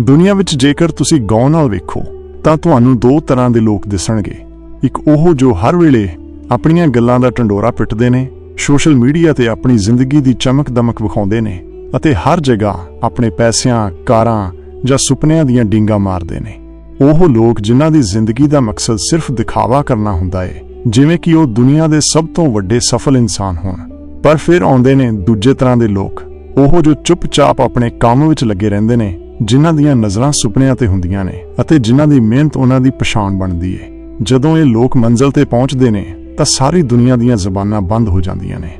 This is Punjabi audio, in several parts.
ਦੁਨੀਆ ਵਿੱਚ ਜੇਕਰ ਤੁਸੀਂ ਗੌਰ ਨਾਲ ਵੇਖੋ, ਤਾਂ ਤੁਹਾਨੂੰ ਦੋ ਤਰ੍ਹਾਂ ਦੇ ਲੋਕ ਦਿਸਣਗੇ। ਇੱਕ ਉਹ ਜੋ ਹਰ ਵੇਲੇ ਆਪਣੀਆਂ ਗੱਲਾਂ ਦਾ ਟੰਡੋਰਾ ਪਿੱਟਦੇ ਨੇ, ਸੋਸ਼ਲ ਮੀਡੀਆ ਤੇ ਆਪਣੀ ਜ਼ਿੰਦਗੀ ਦੀ ਚਮਕ ਦਮਕ ਵਿਖਾਉਂਦੇ ਨੇ ਅਤੇ ਹਰ ਜਗ੍ਹਾ ਆਪਣੇ ਪੈਸਿਆਂ, ਕਾਰਾਂ ਜਾਂ ਸੁਪਨਿਆਂ ਦੀਆਂ ਡਿੰਗਾ ਮਾਰਦੇ ਨੇ। ਉਹ ਲੋਕ ਜਿਨ੍ਹਾਂ ਦੀ ਜ਼ਿੰਦਗੀ ਦਾ ਮਕਸਦ ਸਿਰਫ ਦਿਖਾਵਾ ਕਰਨਾ ਹੁੰਦਾ ਏ, ਜਿਵੇਂ ਕਿ ਉਹ ਦੁਨੀਆ ਦੇ ਸਭ ਤੋਂ ਵੱਡੇ ਸਫਲ ਇਨਸਾਨ ਹੋਣ। ਪਰ ਫਿਰ ਆਉਂਦੇ ਨੇ ਦੂਜੇ ਤਰ੍ਹਾਂ ਦੇ ਲੋਕ, ਉਹ ਜੋ ਚੁੱਪਚਾਪ ਆਪਣੇ ਕੰਮ ਵਿੱਚ ਲੱਗੇ ਰਹਿੰਦੇ ਨੇ ਜਿਨ੍ਹਾਂ ਦੀਆਂ ਨਜ਼ਰਾਂ ਸੁਪਨਿਆਂ ਤੇ ਹੁੰਦੀਆਂ ਨੇ ਅਤੇ ਜਿਨ੍ਹਾਂ ਦੀ ਮਿਹਨਤ ਉਹਨਾਂ ਦੀ ਪਛਾਣ ਬਣਦੀ ਏ। ਜਦੋਂ ਇਹ ਲੋਕ ਮੰਜ਼ਲ ਤੇ ਪਹੁੰਚਦੇ ਨੇ, ਤਾਂ ਸਾਰੀ ਦੁਨੀਆ ਦੀਆਂ ਜ਼ਬਾਨਾਂ ਬੰਦ ਹੋ ਜਾਂਦੀਆਂ ਨੇ।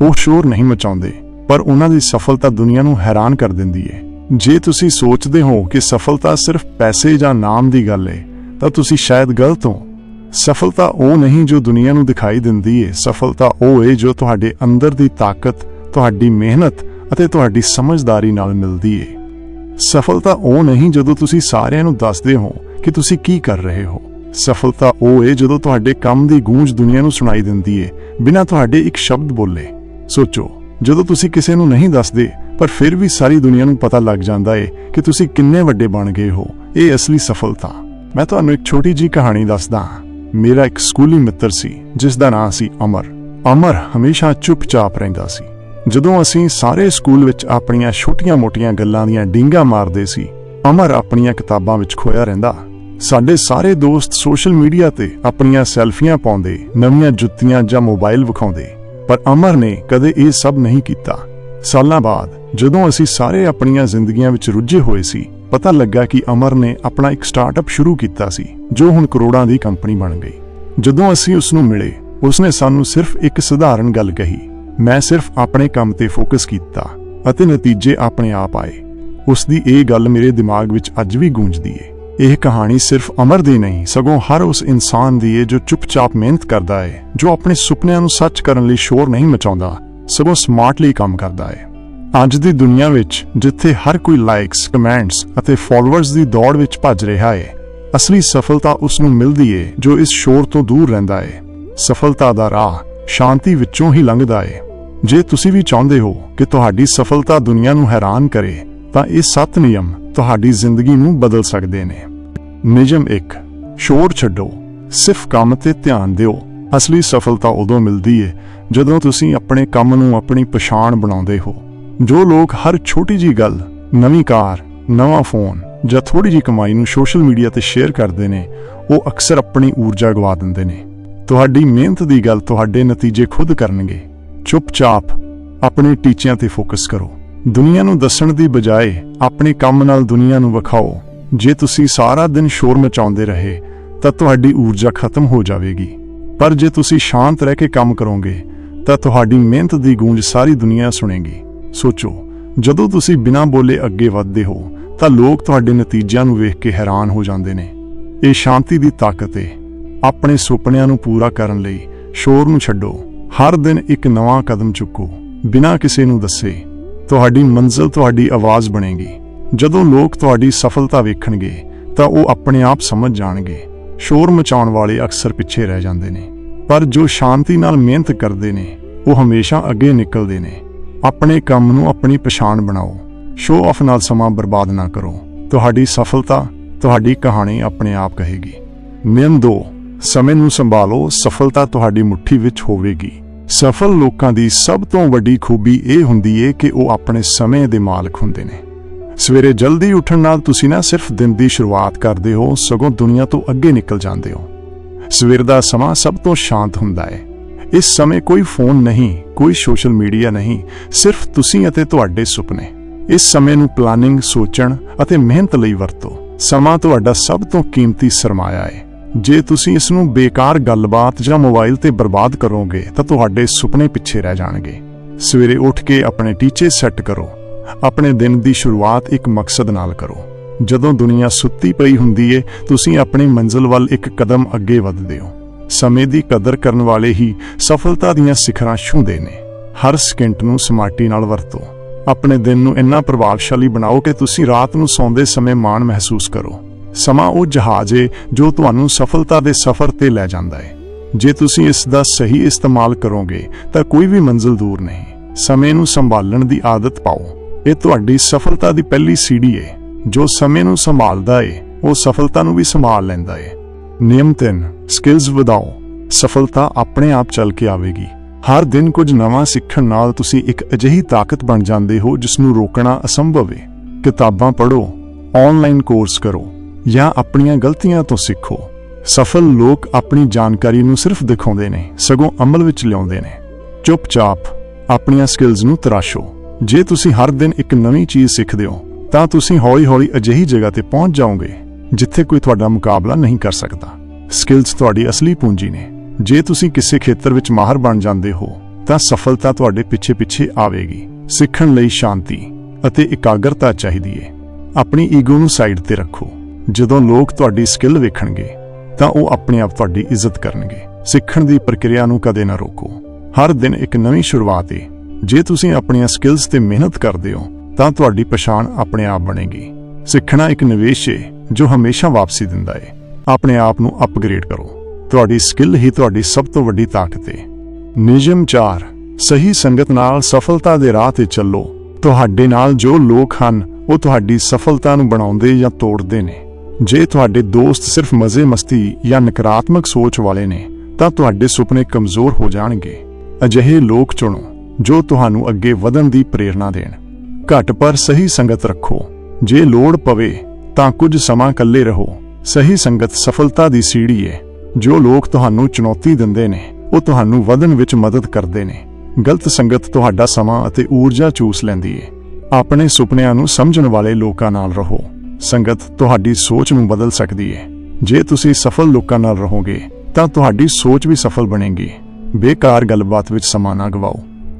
ਉਹ ਸ਼ੋਰ ਨਹੀਂ ਮਚਾਉਂਦੇ, ਪਰ ਉਹਨਾਂ ਦੀ ਸਫਲਤਾ ਦੁਨੀਆ ਨੂੰ ਹੈਰਾਨ ਕਰ ਦਿੰਦੀ ਏ। ਜੇ ਤੁਸੀਂ ਸੋਚਦੇ ਹੋ ਕਿ ਸਫਲਤਾ ਸਿਰਫ ਪੈਸੇ ਜਾਂ ਨਾਮ ਦੀ ਗੱਲ ਏ, ਤਾਂ ਤੁਸੀਂ ਸ਼ਾਇਦ ਗਲਤ ਹੋ। ਸਫਲਤਾ ਉਹ ਨਹੀਂ ਜੋ ਦੁਨੀਆ ਨੂੰ ਦਿਖਾਈ ਦਿੰਦੀ ਏ। ਸਫਲਤਾ ਉਹ ਏ ਜੋ ਤੁਹਾਡੇ ਅੰਦਰ ਦੀ ਤਾਕਤ, ਤੁਹਾਡੀ ਮਿਹਨਤ ਅਤੇ ਤੁਹਾਡੀ ਸਮਝਦਾਰੀ ਨਾਲ ਮਿਲਦੀ ਏ। ਸਫਲਤਾ ਉਹ ਨਹੀਂ ਜਦੋਂ ਤੁਸੀਂ ਸਾਰਿਆਂ ਨੂੰ ਦੱਸਦੇ ਹੋ ਕਿ ਤੁਸੀਂ ਕੀ ਕਰ ਰਹੇ ਹੋ। ਸਫਲਤਾ ਉਹ ਏ ਜਦੋਂ ਤੁਹਾਡੇ ਕੰਮ ਦੀ ਗੂੰਜ ਦੁਨੀਆ ਨੂੰ ਸੁਣਾਈ ਦਿੰਦੀ ਏ, ਬਿਨਾਂ ਤੁਹਾਡੇ ਇੱਕ ਸ਼ਬਦ ਬੋਲੇ। ਸੋਚੋ, ਜਦੋਂ ਤੁਸੀਂ ਕਿਸੇ ਨੂੰ ਨਹੀਂ ਦੱਸਦੇ, ਪਰ ਫਿਰ ਵੀ ਸਾਰੀ ਦੁਨੀਆ ਨੂੰ ਪਤਾ ਲੱਗ ਜਾਂਦਾ ਏ ਕਿ ਤੁਸੀਂ ਕਿੰਨੇ ਵੱਡੇ ਬਣ ਗਏ ਹੋ। ਇਹ ਅਸਲੀ ਸਫਲਤਾ। ਮੈਂ ਤੁਹਾਨੂੰ ਇੱਕ ਛੋਟੀ ਜੀ ਕਹਾਣੀ ਦੱਸਦਾ ਹਾਂ। ਮੇਰਾ ਇੱਕ ਸਕੂਲੀ ਮਿੱਤਰ ਸੀ ਜਿਸ ਦਾ ਨਾਂ ਸੀ ਅਮਰ। ਅਮਰ ਹਮੇਸ਼ਾ ਚੁੱਪਚਾਪ ਰਹਿੰਦਾ ਸੀ। ਜਦੋਂ ਅਸੀਂ ਸਾਰੇ ਸਕੂਲ ਵਿੱਚ ਆਪਣੀਆਂ ਛੋਟੀਆਂ-ਮੋਟੀਆਂ ਗੱਲਾਂ ਦੀਆਂ ਡਿੰਗਾ ਮਾਰਦੇ ਸੀ, ਅਮਰ ਆਪਣੀਆਂ ਕਿਤਾਬਾਂ ਵਿੱਚ ਖੋਇਆ ਰਹਿੰਦਾ। ਸਾਡੇ ਸਾਰੇ ਦੋਸਤ ਸੋਸ਼ਲ ਮੀਡੀਆ ਤੇ ਆਪਣੀਆਂ ਸੈਲਫੀਆਂ ਪਾਉਂਦੇ, ਨਵੀਆਂ ਜੁੱਤੀਆਂ ਜਾਂ ਮੋਬਾਈਲ ਵਿਖਾਉਂਦੇ। ਪਰ ਅਮਰ ਨੇ ਕਦੇ ਇਹ ਸਭ ਨਹੀਂ ਕੀਤਾ। ਸਾਲਾਂ ਬਾਅਦ, ਜਦੋਂ ਅਸੀਂ ਸਾਰੇ ਆਪਣੀਆਂ ਜ਼ਿੰਦਗੀਆਂ ਵਿੱਚ ਰੁੱਝੇ ਹੋਏ ਸੀ, ਪਤਾ ਲੱਗਾ ਕਿ ਅਮਰ ਨੇ ਆਪਣਾ ਇੱਕ ਸਟਾਰਟਅਪ ਸ਼ੁਰੂ ਕੀਤਾ ਸੀ, ਜੋ ਹੁਣ ਕਰੋੜਾਂ ਦੀ ਕੰਪਨੀ ਬਣ ਗਈ। ਜਦੋਂ ਅਸੀਂ ਉਸ ਨੂੰ ਮਿਲੇ, ਉਸਨੇ ਸਾਨੂੰ ਸਿਰਫ ਇੱਕ ਸਧਾਰਨ ਗੱਲ ਕਹੀ ਮੈਂ ਸਿਰਫ ਆਪਣੇ ਕੰਮ ਤੇ ਫੋਕਸ ਕੀਤਾ ਅਤੇ ਨਤੀਜੇ ਆਪਣੇ ਆਪ ਆਏ। ਉਸ ਦੀ ਇਹ ਗੱਲ ਮੇਰੇ ਦਿਮਾਗ ਵਿੱਚ ਅੱਜ ਵੀ ਗੂੰਜਦੀ ਏ। ਇਹ ਕਹਾਣੀ ਸਿਰਫ ਅਮਰ ਦੀ ਨਹੀਂ, ਸਗੋਂ ਹਰ ਉਸ ਇਨਸਾਨ ਦੀ ਏ ਜੋ ਚੁੱਪਚਾਪ ਮਿਹਨਤ ਕਰਦਾ ਏ, ਜੋ ਆਪਣੇ ਸੁਪਨਿਆਂ ਨੂੰ ਸੱਚ ਕਰਨ ਲਈ ਸ਼ੋਰ ਨਹੀਂ ਮਚਾਉਂਦਾ, ਸਗੋਂ ਸਮਾਰਟਲੀ ਕੰਮ ਕਰਦਾ ਏ। ਅੱਜ ਦੀ ਦੁਨੀਆ ਵਿੱਚ ਜਿੱਥੇ ਹਰ ਕੋਈ ਲਾਈਕਸ ਕਮੈਂਟਸ ਅਤੇ ਫਾਲੋਅਰਸ ਦੀ ਦੌੜ ਵਿੱਚ ਭੱਜ ਰਿਹਾ ਏ, ਅਸਲੀ ਸਫਲਤਾ ਉਸ ਨੂੰ ਮਿਲਦੀ ਏ ਜੋ ਇਸ ਸ਼ੋਰ ਤੋਂ ਦੂਰ ਰਹਿੰਦਾ ਏ। ਸਫਲਤਾ ਦਾ ਰਾਹ ਸ਼ਾਂਤੀ ਵਿੱਚੋਂ ਹੀ ਲੰਘਦਾ ਏ। ਜੇ ਤੁਸੀਂ ਵੀ ਚਾਹੁੰਦੇ ਹੋ ਕਿ ਤੁਹਾਡੀ ਸਫਲਤਾ ਦੁਨੀਆ ਨੂੰ ਹੈਰਾਨ ਕਰੇ, ਤਾਂ ਇਹ ਸੱਤ ਨਿਯਮ ਤੁਹਾਡੀ ਜ਼ਿੰਦਗੀ ਨੂੰ ਬਦਲ ਸਕਦੇ ਨੇ। ਨਿਯਮ 1 ਸ਼ੋਰ ਛੱਡੋ। ਸਿਰਫ ਕੰਮ ਤੇ ਧਿਆਨ ਦਿਓ। ਅਸਲੀ ਸਫਲਤਾ ਉਦੋਂ ਮਿਲਦੀ ਹੈ ਜਦੋਂ ਤੁਸੀਂ ਆਪਣੇ ਕੰਮ ਨੂੰ ਆਪਣੀ ਪਛਾਣ ਬਣਾਉਂਦੇ ਹੋ। ਜੋ ਲੋਕ ਹਰ ਛੋਟੀ ਜੀ ਗੱਲ, ਨਵੀਂ ਕਾਰ, ਨਵਾਂ ਫੋਨ ਜਾਂ ਥੋੜੀ ਜੀ ਕਮਾਈ ਨੂੰ ਸੋਸ਼ਲ ਮੀਡੀਆ ਤੇ ਸ਼ੇਅਰ ਕਰਦੇ ਨੇ, ਉਹ ਅਕਸਰ ਆਪਣੀ ਊਰਜਾ ਗਵਾ ਦਿੰਦੇ ਨੇ। ਤੁਹਾਡੀ ਮਿਹਨਤ ਦੀ ਗੱਲ ਤੁਹਾਡੇ ਨਤੀਜੇ ਖੁਦ ਕਰਨਗੇ। ਚੁੱਪਚਾਪ ਆਪਣੇ ਟੀਚਿਆਂ ਤੇ ਫੋਕਸ ਕਰੋ। ਦੁਨੀਆ ਨੂੰ ਦੱਸਣ ਦੀ ਬਜਾਏ ਆਪਣੇ ਕੰਮ ਨਾਲ ਦੁਨੀਆ ਨੂੰ ਵਿਖਾਓ। ਜੇ ਤੁਸੀਂ ਸਾਰਾ ਦਿਨ ਸ਼ੋਰ ਮਚਾਉਂਦੇ ਰਹੇ, ਤਾਂ ਤੁਹਾਡੀ ਊਰਜਾ ਖਤਮ ਹੋ ਜਾਵੇਗੀ। ਪਰ ਜੇ ਤੁਸੀਂ ਸ਼ਾਂਤ ਰਹਿ ਕੇ ਕੰਮ ਕਰੋਗੇ, ਤਾਂ ਤੁਹਾਡੀ ਮਿਹਨਤ ਦੀ ਗੂੰਜ ਸਾਰੀ ਦੁਨੀਆ ਸੁਣੇਗੀ। ਸੋਚੋ, ਜਦੋਂ ਤੁਸੀਂ ਬਿਨਾਂ ਬੋਲੇ ਅੱਗੇ ਵਧਦੇ ਹੋ, ਤਾਂ ਲੋਕ ਤੁਹਾਡੇ ਨਤੀਜਿਆਂ ਨੂੰ ਵੇਖ ਕੇ ਹੈਰਾਨ ਹੋ ਜਾਂਦੇ ਨੇ। ਇਹ ਸ਼ਾਂਤੀ ਦੀ ਤਾਕਤ ਹੈ ਆਪਣੇ ਸੁਪਨਿਆਂ ਨੂੰ ਪੂਰਾ ਕਰਨ ਲਈ ਸ਼ੋਰ ਨੂੰ ਛੱਡੋ। ਹਰ ਦਿਨ ਇੱਕ ਨਵਾਂ ਕਦਮ ਚੁੱਕੋ। ਬਿਨਾਂ ਕਿਸੇ ਨੂੰ ਦੱਸੇ, ਤੁਹਾਡੀ ਮੰਜ਼ਿਲ ਤੁਹਾਡੀ ਆਵਾਜ਼ ਬਣੇਗੀ। ਜਦੋਂ ਲੋਕ ਤੁਹਾਡੀ ਸਫਲਤਾ ਵੇਖਣਗੇ, ਤਾਂ ਉਹ ਆਪਣੇ ਆਪ ਸਮਝ ਜਾਣਗੇ। ਸ਼ੋਰ ਮਚਾਉਣ ਵਾਲੇ ਅਕਸਰ ਪਿੱਛੇ ਰਹਿ ਜਾਂਦੇ ਨੇ। ਪਰ ਜੋ ਸ਼ਾਂਤੀ ਨਾਲ ਮਿਹਨਤ ਕਰਦੇ ਨੇ, ਉਹ ਹਮੇਸ਼ਾ ਅੱਗੇ ਨਿਕਲਦੇ ਨੇ। ਆਪਣੇ ਕੰਮ ਨੂੰ ਆਪਣੀ ਪਛਾਣ ਬਣਾਓ। ਸ਼ੋਅ ਆਫ ਨਾਲ ਸਮਾਂ ਬਰਬਾਦ ਨਾ ਕਰੋ। ਤੁਹਾਡੀ ਸਫਲਤਾ, ਤੁਹਾਡੀ ਕਹਾਣੀ ਆਪਣੇ ਆਪ ਕਹੇਗੀ। ਨਿਯਮ 2 ਸਮੇਂ ਨੂੰ ਸੰਭਾਲੋ, ਸਫਲਤਾ ਤੁਹਾਡੀ ਮੁਠੀ ਵਿੱਚ ਹੋਵੇਗੀ। ਸਫਲ ਲੋਕਾਂ ਦੀ ਸਭ ਤੋਂ ਵੱਡੀ ਖੂਬੀ ਇਹ ਹੁੰਦੀ ਹੈ ਕਿ ਉਹ ਆਪਣੇ ਸਮੇਂ ਦੇ ਮਾਲਕ ਹੁੰਦੇ ਨੇ। ਸਵੇਰੇ ਜਲਦੀ ਉੱਠਣ ਨਾਲ ਤੁਸੀਂ ਨਾ ਸਿਰਫ ਦਿਨ ਦੀ ਸ਼ੁਰੂਆਤ ਕਰਦੇ ਹੋ, ਸਗੋਂ ਦੁਨੀਆ ਤੋਂ ਅੱਗੇ ਨਿਕਲ ਜਾਂਦੇ ਹੋ। ਸਵੇਰ ਦਾ ਸਮਾਂ ਸਭ ਤੋਂ ਸ਼ਾਂਤ ਹੁੰਦਾ ਹੈ ਇਸ ਸਮੇਂ ਕੋਈ ਫੋਨ ਨਹੀਂ, ਕੋਈ ਸੋਸ਼ਲ ਮੀਡੀਆ ਨਹੀਂ, ਸਿਰਫ ਤੁਸੀਂ ਅਤੇ ਤੁਹਾਡੇ ਸੁਪਨੇ। ਇਸ ਸਮੇਂ ਨੂੰ ਪਲਾਨਿੰਗ ਸੋਚਣ ਅਤੇ ਮਿਹਨਤ ਲਈ ਵਰਤੋ। ਸਮਾਂ ਤੁਹਾਡਾ ਸਭ ਤੋਂ ਕੀਮਤੀ ਸਰਮਾਇਆ ਹੈ ਜੇ ਤੁਸੀਂ ਇਸ ਨੂੰ ਬੇਕਾਰ ਗੱਲਬਾਤ ਜਾਂ ਮੋਬਾਈਲ ਤੇ ਬਰਬਾਦ ਕਰੋਗੇ, ਤਾਂ ਤੁਹਾਡੇ ਸੁਪਨੇ ਪਿੱਛੇ ਰਹਿ ਜਾਣਗੇ। ਸਵੇਰੇ ਉੱਠ ਕੇ ਆਪਣੇ ਟੀਚੇ ਸੈੱਟ ਕਰੋ। ਆਪਣੇ ਦਿਨ ਦੀ ਸ਼ੁਰੂਆਤ ਇੱਕ ਮਕਸਦ ਨਾਲ ਕਰੋ। ਜਦੋਂ ਦੁਨੀਆ ਸੁੱਤੀ ਪਈ ਹੁੰਦੀ ਏ, ਤੁਸੀਂ ਆਪਣੀ ਮੰਜ਼ਿਲ ਵੱਲ ਇੱਕ ਕਦਮ ਅੱਗੇ ਵਧਦੇ ਹੋ। ਸਮੇਂ ਦੀ ਕਦਰ ਕਰਨ ਵਾਲੇ ਹੀ ਸਫਲਤਾ ਦੀਆਂ ਸਿਖਰਾਂ ਛੂੰਹਦੇ ਨੇ। ਹਰ ਸਕਿੰਟ ਨੂੰ ਸਮਾਰਟੀ ਨਾਲ ਵਰਤੋ। ਆਪਣੇ ਦਿਨ ਨੂੰ ਇੰਨਾ ਪ੍ਰਭਾਵਸ਼ਾਲੀ ਬਣਾਓ ਕਿ ਤੁਸੀਂ ਰਾਤ ਨੂੰ ਸੌਂਦੇ ਸਮੇਂ ਮਾਣ ਮਹਿਸੂਸ ਕਰੋ। ਸਮਾਂ ਉਹ ਜਹਾਜ਼ ਏ ਜੋ ਤੁਹਾਨੂੰ ਸਫਲਤਾ ਦੇ ਸਫ਼ਰ ਤੇ ਲੈ ਜਾਂਦਾ ਹੈ ਜੇ ਤੁਸੀਂ ਇਸ ਦਾ ਸਹੀ ਇਸਤੇਮਾਲ ਕਰੋਗੇ, ਤਾਂ ਕੋਈ ਵੀ ਮੰਜ਼ਿਲ ਦੂਰ ਨਹੀਂ। ਸਮੇਂ ਨੂੰ ਸੰਭਾਲਣ ਦੀ ਆਦਤ ਪਾਓ। ਇਹ ਤੁਹਾਡੀ ਸਫਲਤਾ ਦੀ ਪਹਿਲੀ ਸੀੜੀ ਹੈ ਜੋ ਸਮੇਂ ਨੂੰ ਸੰਭਾਲਦਾ ਏ, ਉਹ ਸਫਲਤਾ ਨੂੰ ਵੀ ਸੰਭਾਲ ਲੈਂਦਾ ਹੈ ਨਿਯਮ 3 ਸਕਿੱਲਸ ਵਧਾਓ। ਸਫਲਤਾ ਆਪਣੇ ਆਪ ਚੱਲ ਕੇ ਆਵੇਗੀ। ਹਰ ਦਿਨ ਕੁਝ ਨਵਾਂ ਸਿੱਖਣ ਨਾਲ ਤੁਸੀਂ ਇੱਕ ਅਜਿਹੀ ਤਾਕਤ ਬਣ ਜਾਂਦੇ ਹੋ ਜਿਸ ਨੂੰ ਰੋਕਣਾ ਅਸੰਭਵ ਹੈ ਕਿਤਾਬਾਂ ਪੜ੍ਹੋ। ਆਨਲਾਈਨ ਕੋਰਸ ਕਰੋ। ਜਾਂ ਆਪਣੀਆਂ ਗਲਤੀਆਂ ਤੋਂ ਸਿੱਖੋ। ਸਫਲ ਲੋਕ ਆਪਣੀ ਜਾਣਕਾਰੀ ਨੂੰ ਸਿਰਫ ਦਿਖਾਉਂਦੇ ਨੇ, ਸਗੋਂ ਅਮਲ ਵਿੱਚ ਲਿਆਉਂਦੇ ਨੇ। ਚੁੱਪਚਾਪ ਆਪਣੀਆਂ ਸਕਿੱਲਸ ਨੂੰ ਤਰਾਸ਼ੋ। ਜੇ ਤੁਸੀਂ ਹਰ ਦਿਨ ਇੱਕ ਨਵੀਂ ਚੀਜ਼ ਸਿੱਖਦੇ ਹੋ, ਤਾਂ ਤੁਸੀਂ ਹੌਲੀ-ਹੌਲੀ ਅਜਿਹੀ ਜਗ੍ਹਾ ਤੇ ਪਹੁੰਚ ਜਾਓਗੇ, ਜਿੱਥੇ ਕੋਈ ਤੁਹਾਡਾ ਮੁਕਾਬਲਾ ਨਹੀਂ ਕਰ ਸਕਦਾ। ਸਕਿੱਲਸ ਤੁਹਾਡੀ ਅਸਲੀ ਪੂੰਜੀ ਨੇ। ਜੇ ਤੁਸੀਂ ਕਿਸੇ ਖੇਤਰ ਵਿੱਚ ਮਾਹਰ ਬਣ ਜਾਂਦੇ ਹੋ, ਤਾਂ ਸਫਲਤਾ ਤੁਹਾਡੇ ਪਿੱਛੇ-ਪਿੱਛੇ ਆਵੇਗੀ। ਸਿੱਖਣ ਲਈ ਸ਼ਾਂਤੀ ਅਤੇ ਇਕਾਗਰਤਾ ਚਾਹੀਦੀ ਹੈ ਆਪਣੀ ਈਗੋ ਨੂੰ ਸਾਈਡ ਤੇ ਰੱਖੋ। ਜਦੋਂ ਲੋਕ ਤੁਹਾਡੀ ਸਕਿੱਲ ਵੇਖਣਗੇ, ਤਾਂ ਉਹ ਆਪਣੇ ਆਪ ਤੁਹਾਡੀ ਇੱਜ਼ਤ ਕਰਨਗੇ। ਸਿੱਖਣ ਦੀ ਪ੍ਰਕਿਰਿਆ ਨੂੰ ਕਦੇ ਨਾ ਰੋਕੋ। ਹਰ ਦਿਨ ਇੱਕ ਨਵੀਂ ਸ਼ੁਰੂਆਤ ਹੈ ਜੇ ਤੁਸੀਂ ਆਪਣੀਆਂ ਸਕਿੱਲਸ ਤੇ ਮਿਹਨਤ ਕਰਦੇ ਹੋ, ਤਾਂ ਤੁਹਾਡੀ ਪਛਾਣ ਆਪਣੇ ਆਪ ਬਣੇਗੀ। ਸਿੱਖਣਾ ਇੱਕ ਨਿਵੇਸ਼ ਹੈ ਜੋ ਹਮੇਸ਼ਾ ਵਾਪਸੀ ਦਿੰਦਾ ਹੈ ਆਪਣੇ ਆਪ ਨੂੰ ਅਪਗ੍ਰੇਡ ਕਰੋ। ਤੁਹਾਡੀ ਸਕਿੱਲ ਹੀ ਤੁਹਾਡੀ ਸਭ ਤੋਂ ਵੱਡੀ ਤਾਕਤ ਹੈ ਨਿਯਮ 4 ਸਹੀ ਸੰਗਤ ਨਾਲ ਸਫਲਤਾ ਦੇ ਰਾਹ ਤੇ ਚੱਲੋ। ਤੁਹਾਡੇ ਨਾਲ ਜੋ ਲੋਕ ਹਨ, ਉਹ ਤੁਹਾਡੀ ਸਫਲਤਾ ਨੂੰ ਬਣਾਉਂਦੇ ਜਾਂ ਤੋੜਦੇ ਨੇ। ਜੇ ਤੁਹਾਡੇ ਦੋਸਤ ਸਿਰਫ ਮਜ਼ੇ ਮਸਤੀ ਜਾਂ ਨਕਾਰਾਤਮਕ ਸੋਚ ਵਾਲੇ ਨੇ, ਤਾਂ ਤੁਹਾਡੇ ਸੁਪਨੇ ਕਮਜ਼ੋਰ ਹੋ ਜਾਣਗੇ। ਅਜਿਹੇ ਲੋਕ ਚੁਣੋ, ਜੋ ਤੁਹਾਨੂੰ ਅੱਗੇ ਵਧਣ ਦੀ ਪ੍ਰੇਰਣਾ ਦੇਣ। ਘੱਟ ਪਰ ਸਹੀ ਸੰਗਤ ਰੱਖੋ। ਜੇ ਲੋੜ ਪਵੇ, ਤਾਂ ਕੁਝ ਸਮਾਂ ਇਕੱਲੇ ਰਹੋ। ਸਹੀ ਸੰਗਤ ਸਫਲਤਾ ਦੀ ਸੀੜੀ ਹੈ ਜੋ ਲੋਕ ਤੁਹਾਨੂੰ ਚੁਣੌਤੀ ਦਿੰਦੇ ਨੇ, ਉਹ ਤੁਹਾਨੂੰ ਵਧਣ ਵਿੱਚ ਮਦਦ ਕਰਦੇ ਨੇ। ਗਲਤ ਸੰਗਤ ਤੁਹਾਡਾ ਸਮਾਂ ਅਤੇ ਊਰਜਾ ਚੂਸ ਲੈਂਦੀ ਹੈ ਆਪਣੇ ਸੁਪਨਿਆਂ ਨੂੰ ਸਮਝਣ ਵਾਲੇ ਲੋਕਾਂ ਨਾਲ ਰਹੋ। ਸੰਗਤ ਤੁਹਾਡੀ ਸੋਚ ਨੂੰ ਬਦਲ ਸਕਦੀ ਹੈ ਜੇ ਤੁਸੀਂ ਸਫਲ ਲੋਕਾਂ ਨਾਲ ਰਹੋਗੇ, ਤਾਂ ਤੁਹਾਡੀ ਸੋਚ ਵੀ ਸਫਲ ਬਣੇਗੀ। ਬੇਕਾਰ ਗੱਲਬਾਤ ਵਿੱਚ ਸਮਾਂ ਨਾ ਗਵਾਓ।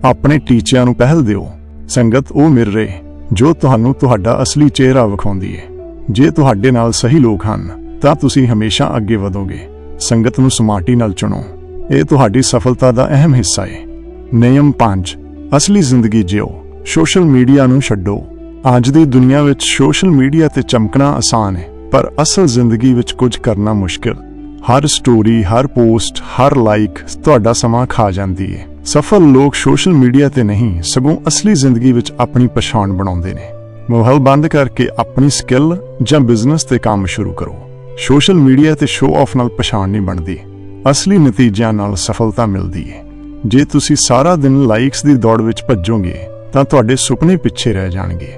ਆਪਣੇ ਟੀਚਿਆਂ ਨੂੰ ਪਹਿਲ ਦਿਓ। ਸੰਗਤ ਉਹ ਮਿਲ ਰਹੇ, ਜੋ ਤੁਹਾਨੂੰ ਤੁਹਾਡਾ ਅਸਲੀ ਚਿਹਰਾ ਵਿਖਾਉਂਦੀ ਹੈ ਜੇ ਤੁਹਾਡੇ ਨਾਲ ਸਹੀ ਲੋਕ ਹਨ, ਤਾਂ ਤੁਸੀਂ ਹਮੇਸ਼ਾ ਅੱਗੇ ਵਧੋਗੇ। ਸੰਗਤ ਨੂੰ ਸਮਾਰਟੀ ਨਾਲ ਚੁਣੋ। ਇਹ ਤੁਹਾਡੀ ਸਫਲਤਾ ਦਾ ਅਹਿਮ ਹਿੱਸਾ ਹੈ ਨਿਯਮ 5 ਅਸਲੀ ਜ਼ਿੰਦਗੀ ਜਿਓ। ਸੋਸ਼ਲ ਮੀਡੀਆ ਨੂੰ ਛੱਡੋ। ਅੱਜ ਦੀ ਦੁਨੀਆ ਵਿੱਚ ਸੋਸ਼ਲ ਮੀਡੀਆ ਤੇ ਚਮਕਣਾ ਆਸਾਨ ਹੈ, ਪਰ ਅਸਲ ਜ਼ਿੰਦਗੀ ਵਿੱਚ ਕੁਝ ਕਰਨਾ ਮੁਸ਼ਕਿਲ। ਹਰ ਸਟੋਰੀ ਹਰ ਪੋਸਟ ਹਰ ਲਾਈਕ ਤੁਹਾਡਾ ਸਮਾਂ ਖਾ ਜਾਂਦੀ ਹੈ। ਸਫਲ ਲੋਕ ਸੋਸ਼ਲ ਮੀਡੀਆ ਤੇ ਨਹੀਂ, ਸਗੋਂ ਅਸਲੀ ਜ਼ਿੰਦਗੀ ਵਿੱਚ ਆਪਣੀ ਪਛਾਣ ਬਣਾਉਂਦੇ ਨੇ। ਮੋਬਾਈਲ ਬੰਦ ਕਰਕੇ ਆਪਣੀ ਸਕਿੱਲ ਜਾਂ ਬਿਜ਼ਨਸ ਤੇ ਕੰਮ ਸ਼ੁਰੂ ਕਰੋ। ਸੋਸ਼ਲ ਮੀਡੀਆ ਤੇ ਸ਼ੋਅ ਆਫ ਨਾਲ ਪਛਾਣ ਨਹੀਂ ਬਣਦੀ। ਅਸਲੀ ਨਤੀਜਿਆਂ ਨਾਲ ਸਫਲਤਾ ਮਿਲਦੀ ਹੈ। ਜੇ ਤੁਸੀਂ ਸਾਰਾ ਦਿਨ ਲਾਈਕਸ ਦੀ ਦੌੜ ਵਿੱਚ ਭੱਜੋਗੇ, ਤਾਂ ਤੁਹਾਡੇ ਸੁਪਨੇ ਪਿੱਛੇ ਰਹਿ ਜਾਣਗੇ।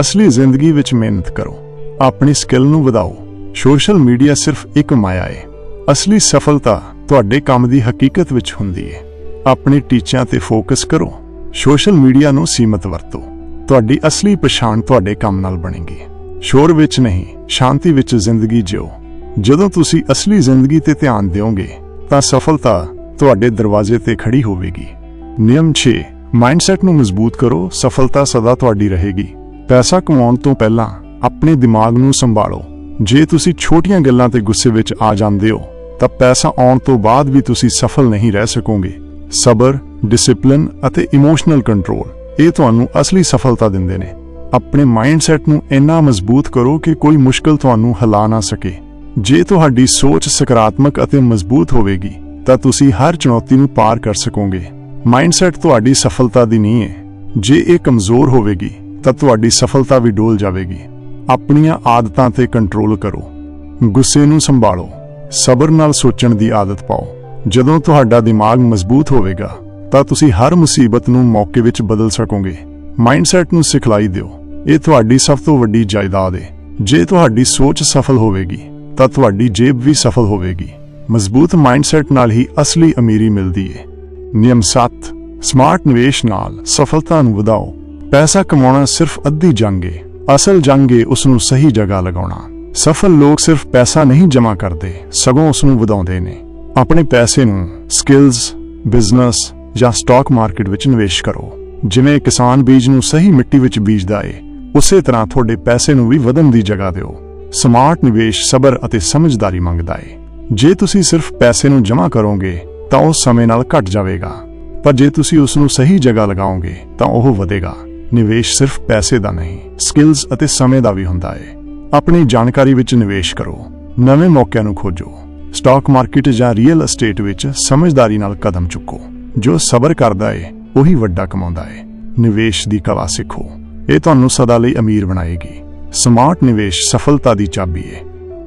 ਅਸਲੀ ਜ਼ਿੰਦਗੀ ਵਿੱਚ ਮਿਹਨਤ ਕਰੋ। ਆਪਣੀ ਸਕਿੱਲ ਨੂੰ ਵਧਾਓ। ਸੋਸ਼ਲ ਮੀਡੀਆ ਸਿਰਫ ਇੱਕ ਮਾਇਆ ਹੈ ਅਸਲੀ ਸਫਲਤਾ ਤੁਹਾਡੇ ਕੰਮ ਦੀ ਹਕੀਕਤ ਵਿੱਚ ਹੁੰਦੀ ਹੈ ਆਪਣੇ ਟੀਚਿਆਂ ਤੇ ਫੋਕਸ ਕਰੋ। ਸੋਸ਼ਲ ਮੀਡੀਆ ਨੂੰ ਸੀਮਤ ਵਰਤੋ। ਤੁਹਾਡੀ ਅਸਲੀ ਪਛਾਣ ਤੁਹਾਡੇ ਕੰਮ ਨਾਲ ਬਣੇਗੀ। ਸ਼ੋਰ ਵਿੱਚ ਨਹੀਂ, ਸ਼ਾਂਤੀ ਵਿੱਚ ਜ਼ਿੰਦਗੀ ਜਿਓ। ਜਦੋਂ ਤੁਸੀਂ ਅਸਲੀ ਜ਼ਿੰਦਗੀ ਤੇ ਧਿਆਨ ਦਿਓਗੇ, ਤਾਂ ਸਫਲਤਾ ਤੁਹਾਡੇ ਦਰਵਾਜ਼ੇ ਤੇ ਖੜੀ ਹੋਵੇਗੀ। ਨਿਯਮ 6 ਮਾਈਂਡਸੈਟ ਨੂੰ ਮਜ਼ਬੂਤ ਕਰੋ। ਸਫਲਤਾ ਸਦਾ ਤੁਹਾਡੀ ਰਹੇਗੀ। ਪੈਸਾ ਕਮਾਉਣ ਤੋਂ ਪਹਿਲਾਂ ਆਪਣੇ ਦਿਮਾਗ ਨੂੰ ਸੰਭਾਲੋ। ਜੇ ਤੁਸੀਂ ਛੋਟੀਆਂ ਗੱਲਾਂ ਤੇ ਗੁੱਸੇ ਵਿੱਚ ਆ ਜਾਂਦੇ ਹੋ, ਤਾਂ ਪੈਸਾ ਆਉਣ ਤੋਂ ਬਾਅਦ ਵੀ ਤੁਸੀਂ ਸਫਲ ਨਹੀਂ ਰਹਿ ਸਕੋਗੇ। ਸਬਰ, ਡਿਸਪਲਿਨ ਅਤੇ ਇਮੋਸ਼ਨਲ ਕੰਟਰੋਲ, ਇਹ ਤੁਹਾਨੂੰ ਅਸਲੀ ਸਫਲਤਾ ਦਿੰਦੇ ਨੇ। ਆਪਣੇ ਮਾਈਂਡਸੈਟ ਨੂੰ ਇੰਨਾ ਮਜ਼ਬੂਤ ਕਰੋ ਕਿ ਕੋਈ ਮੁਸ਼ਕਲ ਤੁਹਾਨੂੰ ਹਿਲਾ ਨਾ ਸਕੇ। ਜੇ ਤੁਹਾਡੀ ਸੋਚ ਸਕਾਰਾਤਮਕ ਅਤੇ ਮਜ਼ਬੂਤ ਹੋਵੇਗੀ, ਤਾਂ ਤੁਸੀਂ ਹਰ ਚੁਣੌਤੀ ਨੂੰ ਪਾਰ ਕਰ ਸਕੋਗੇ। ਮਾਈਂਡਸੈਟ ਤੁਹਾਡੀ ਸਫਲਤਾ ਦੀ ਨਹੀਂ ਹੈ। ਜੇ ਇਹ ਕਮਜ਼ੋਰ ਹੋਵੇਗੀ ਤਾਂ ਤੁਹਾਡੀ ਸਫਲਤਾ ਵੀ ਡੋਲ ਜਾਵੇਗੀ। ਆਪਣੀਆਂ ਆਦਤਾਂ ਤੇ ਕੰਟਰੋਲ ਕਰੋ। ਗੁੱਸੇ ਨੂੰ ਸੰਭਾਲੋ। ਸਬਰ ਨਾਲ ਸੋਚਣ ਦੀ ਆਦਤ ਪਾਓ। ਜਦੋਂ ਤੁਹਾਡਾ ਦਿਮਾਗ ਮਜ਼ਬੂਤ ਹੋਵੇਗਾ, ਤਾਂ ਤੁਸੀਂ ਹਰ ਮੁਸੀਬਤ ਨੂੰ ਮੌਕੇ ਵਿੱਚ ਬਦਲ ਸਕੋਗੇ। ਮਾਈਂਡਸੈਟ ਨੂੰ ਸਿਖਲਾਈ ਦਿਓ। ਇਹ ਤੁਹਾਡੀ ਸਭ ਤੋਂ ਵੱਡੀ ਜਾਇਦਾਦ ਹੈ ਜੇ ਤੁਹਾਡੀ ਸੋਚ ਸਫਲ ਹੋਵੇਗੀ, ਤਾਂ ਤੁਹਾਡੀ ਜੇਬ ਵੀ ਸਫਲ ਹੋਵੇਗੀ। ਮਜ਼ਬੂਤ ਮਾਈਂਡਸੈਟ ਨਾਲ ਹੀ ਅਸਲੀ ਅਮੀਰੀ ਮਿਲਦੀ ਹੈ ਨਿਯਮ 7 ਸਮਾਰਟ ਨਿਵੇਸ਼ ਨਾਲ ਸਫਲਤਾ ਨੂੰ ਵਧਾਓ। ਪੈਸਾ ਕਮਾਉਣਾ ਸਿਰਫ ਅੱਧੀ ਜੰਗ ਏ। ਅਸਲ ਜੰਗ ਏ ਉਸ ਨੂੰ ਸਹੀ ਜਗ੍ਹਾ ਲਗਾਉਣਾ। ਸਫਲ ਲੋਕ ਸਿਰਫ ਪੈਸਾ ਨਹੀਂ ਜਮ੍ਹਾਂ ਕਰਦੇ, ਸਗੋਂ ਉਸ ਨੂੰ ਵਧਾਉਂਦੇ ਨੇ। ਆਪਣੇ ਪੈਸੇ ਨੂੰ ਸਕਿੱਲਸ ਬਿਜ਼ਨਸ ਜਾਂ ਸਟਾਕ ਮਾਰਕੀਟ ਵਿੱਚ ਨਿਵੇਸ਼ ਕਰੋ। ਜਿਵੇਂ ਕਿਸਾਨ ਬੀਜ ਨੂੰ ਸਹੀ ਮਿੱਟੀ ਵਿੱਚ ਬੀਜਦਾ ਏ, ਉਸੇ ਤਰ੍ਹਾਂ ਤੁਹਾਡੇ ਪੈਸੇ ਨੂੰ ਵੀ ਵਧਣ ਦੀ ਜਗ੍ਹਾ ਦਿਓ। ਸਮਾਰਟ ਨਿਵੇਸ਼, ਸਬਰ ਅਤੇ ਸਮਝਦਾਰੀ ਮੰਗਦਾ ਏ। ਜੇ ਤੁਸੀਂ ਸਿਰਫ ਪੈਸੇ ਨੂੰ ਜਮ੍ਹਾਂ ਕਰੋਗੇ, ਤਾਂ ਉਹ ਸਮੇਂ ਨਾਲ ਘਟ ਜਾਵੇਗਾ। ਪਰ ਜੇ ਤੁਸੀਂ ਉਸ ਨੂੰ ਸਹੀ ਜਗ੍ਹਾ ਲਗਾਓਗੇ, ਤਾਂ ਉਹ ਵਧੇਗਾ। ਨਿਵੇਸ਼ ਸਿਰਫ ਪੈਸੇ ਦਾ ਨਹੀਂ ਸਕਿੱਲਸ ਅਤੇ ਸਮੇਂ ਦਾ ਵੀ ਹੁੰਦਾ ਹੈ ਆਪਣੀ ਜਾਣਕਾਰੀ ਵਿੱਚ ਨਿਵੇਸ਼ ਕਰੋ, ਨਵੇਂ ਮੌਕਿਆਂ ਨੂੰ ਖੋਜੋ ਸਟਾਕ ਮਾਰਕੀਟ ਜਾਂ ਰੀਅਲ ਅਸਟੇਟ ਵਿੱਚ ਸਮਝਦਾਰੀ ਨਾਲ ਕਦਮ ਚੁੱਕੋ। ਜੋ ਸਬਰ ਕਰਦਾ ਹੈ ਉਹੀ ਵੱਡਾ ਕਮਾਉਂਦਾ ਹੈ ਨਿਵੇਸ਼ ਦੀ ਕਲਾ ਸਿੱਖੋ, ਇਹ ਤੁਹਾਨੂੰ ਸਦਾ ਲਈ ਅਮੀਰ ਬਣਾਏਗੀ। ਸਮਾਰਟ ਨਿਵੇਸ਼ ਸਫਲਤਾ ਦੀ ਚਾਬੀ ਹੈ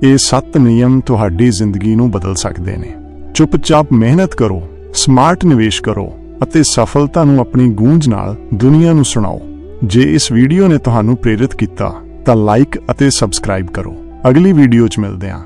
ਇਹ ਸੱਤ ਨਿਯਮ ਤੁਹਾਡੀ ਜ਼ਿੰਦਗੀ ਨੂੰ ਬਦਲ ਸਕਦੇ ਨੇ। ਚੁੱਪਚਾਪ ਮਿਹਨਤ ਕਰੋ ਸਮਾਰਟ ਨਿਵੇਸ਼ ਕਰੋ ਅਤੇ ਸਫਲਤਾ ਨੂੰ ਆਪਣੀ ਗੂੰਜ ਨਾਲ ਦੁਨੀਆ ਨੂੰ ਸੁਣਾਓ। ਜੇ ਇਸ ਵੀਡੀਓ ਨੇ ਤੁਹਾਨੂੰ ਪ੍ਰੇਰਿਤ ਕੀਤਾ ਤਾਂ ਲਾਈਕ ਅਤੇ ਸਬਸਕ੍ਰਾਈਬ ਕਰੋ। ਅਗਲੀ ਵੀਡੀਓ 'ਚ ਮਿਲਦੇ ਹਾਂ।